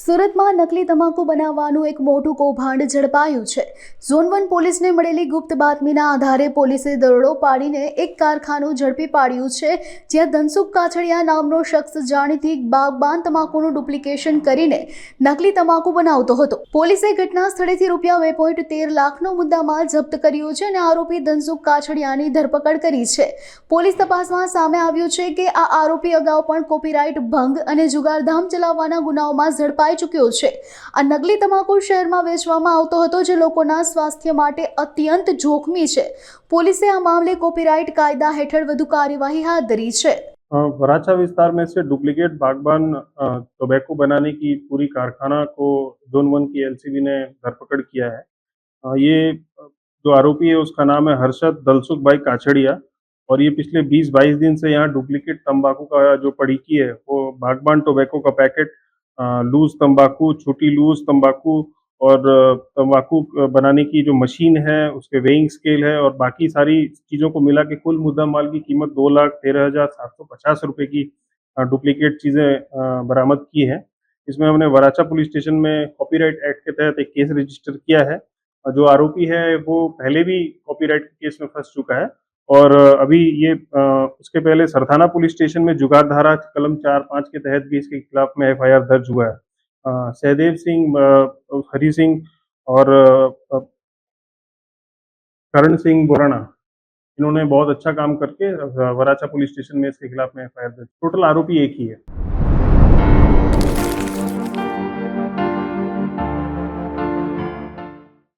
સુરતમાં નકલી તમાકુ બનાવવાનું એક મોટું કૌભાંડ ઝડપાયું છે. ઝોન વન પોલીસને મળેલી ગુપ્ત બાતમીના આધારે પોલીસે દરોડો પાડીને એક કારખાનું ઝડપી પાડ્યું છે, જ્યાં ધનસુખ કાછડિયા નામનો શખ્સ જાણીતી બાગબાન તમાકુનું ડુપ્લિકેશન કરીને નકલી તમાકુ બનાવતો હતો. પોલીસે ઘટના સ્થળેથી રૂપિયા બે પોઈન્ટ તેર લાખનો મુદ્દામાલ જપ્ત કર્યો છે અને આરોપી ધનસુખ કાછડિયાની ધરપકડ કરી છે. પોલીસ તપાસમાં સામે આવ્યું છે કે આ આરોપી અગાઉ પણ કોપીરાઇટ ભંગ અને જુગારધામ ચલાવવાના ગુનાઓમાં ઝડપાઈ ચૂક્યો છે આ નકલી તમાકુ શહેરમાં વેચવામાં આવતો હતો જે લોકોના સ્વાસ્થ્ય માટે અત્યંત જોખમી છે પોલીસે આ મામલે કોપીરાઇટ કાયદા હેઠળ વધુ કાર્યવાહી હાથ ધરી છે अ, वराछा विस्तार में से डुप्लीकेट बागबान अ, टोबैको बनाने की पूरी कारखाना को जोन वन की एलसीबी ने धरपकड़ किया है अ, ये अ, जो आरोपी है उसका नाम है हर्षद दलसुख भाई काछड़िया और ये पिछले 20-22 दिन से यहाँ डुप्लीकेट तंबाकू का जो पड़ीकी है वो बागबान टोबैको का पैकेट अ, लूज तंबाकू, छोटी लूज तंबाकू और तंबाकू बनाने की जो मशीन है, उसके वेइंग स्केल है और बाकी सारी चीज़ों को मिला के कुल मुद्दा माल की कीमत दो लाख तेरह हज़ार सात सौ पचास रुपये की डुप्लीकेट चीज़ें बरामद की हैं। इसमें हमने वराचा पुलिस स्टेशन में कॉपीराइट एक्ट के तहत एक केस रजिस्टर किया है। जो आरोपी है, वो पहले भी कॉपीराइट के केस में फंस चुका है। और अभी ये आ, उसके पहले सरथाना पुलिस स्टेशन में जुगाड़ धारा कलम चार पाँच के तहत भी इसके खिलाफ में एफआईआर दर्ज हुआ है। सहदेव सिंह हरी सिंह और करण सिंह बोराना इन्होंने बहुत अच्छा काम करके वराचा पुलिस स्टेशन में इसके खिलाफ में एफआईआर दर्ज। टोटल आरोपी एक ही है।